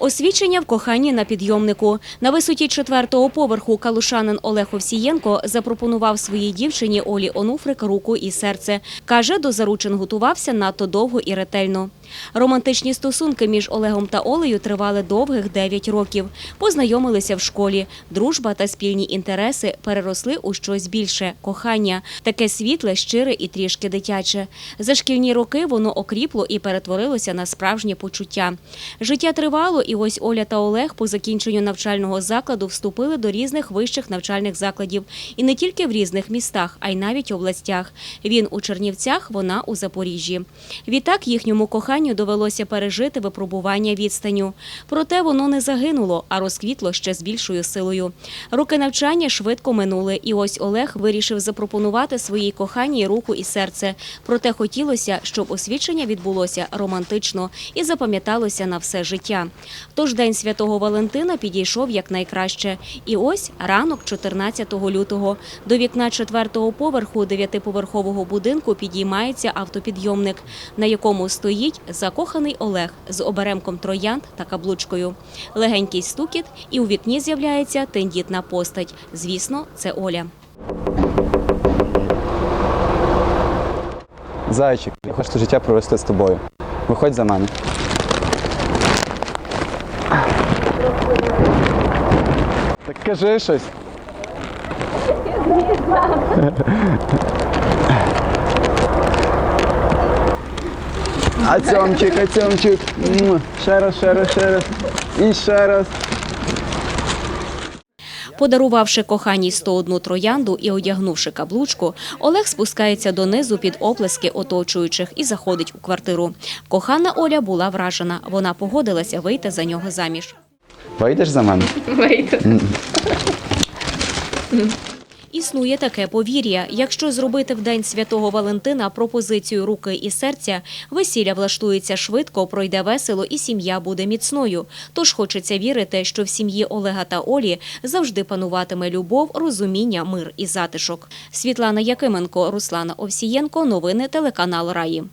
Освічення в коханні на підйомнику. На висоті четвертого поверху калушанин Олег Овсієнко запропонував своїй дівчині Олі Онуфрик руку і серце. Каже, до заручин готувався надто довго і ретельно. Романтичні стосунки між Олегом та Олею тривали довгих 9 років. Познайомилися в школі. Дружба та спільні інтереси переросли у щось більше кохання, таке світле, щире і трішки дитяче. За шкільні роки воно окріпло і перетворилося на справжнє почуття. Життя тривало, і ось Оля та Олег по закінченню навчального закладу вступили до різних вищих навчальних закладів. І не тільки в різних містах, а й навіть областях. Він у Чернівцях, вона у Запоріжжі. Відтак їхньому коханню довелося пережити випробування відстаню. Проте воно не загинуло, а розквітло ще з більшою силою. Роки навчання швидко минули, і ось Олег вирішив запропонувати своїй коханій руку і серце. Проте хотілося, щоб освідчення відбулося романтично і запам'яталося на все життя. Тож День Святого Валентина підійшов якнайкраще. І ось ранок 14 лютого. До вікна четвертого поверху дев'ятиповерхового будинку підіймається автопідйомник, на якому стоїть закоханий Олег з оберемком троянд та каблучкою. Легенький стукіт, і у вікні з'являється тендітна постать. Звісно, це Оля. Зайчик, я хочу життя провести з тобою. Виходь за мене. Кажи щось. А цьомчик, а цьомчик. Ще раз, ще раз, ще раз. І ще раз. Подарувавши коханій 101 троянду і одягнувши каблучку, Олег спускається донизу під оплески оточуючих і заходить у квартиру. Кохана Оля була вражена. Вона погодилася вийти за нього заміж. Вийдеш за мене? Існує таке повір'я. Якщо зробити в день святого Валентина пропозицію руки і серця, весілля влаштується швидко, пройде весело і сім'я буде міцною. Тож хочеться вірити, що в сім'ї Олега та Олі завжди пануватиме любов, розуміння, мир і затишок. Світлана Якименко, Руслана Овсієнко. Новини телеканал Раї.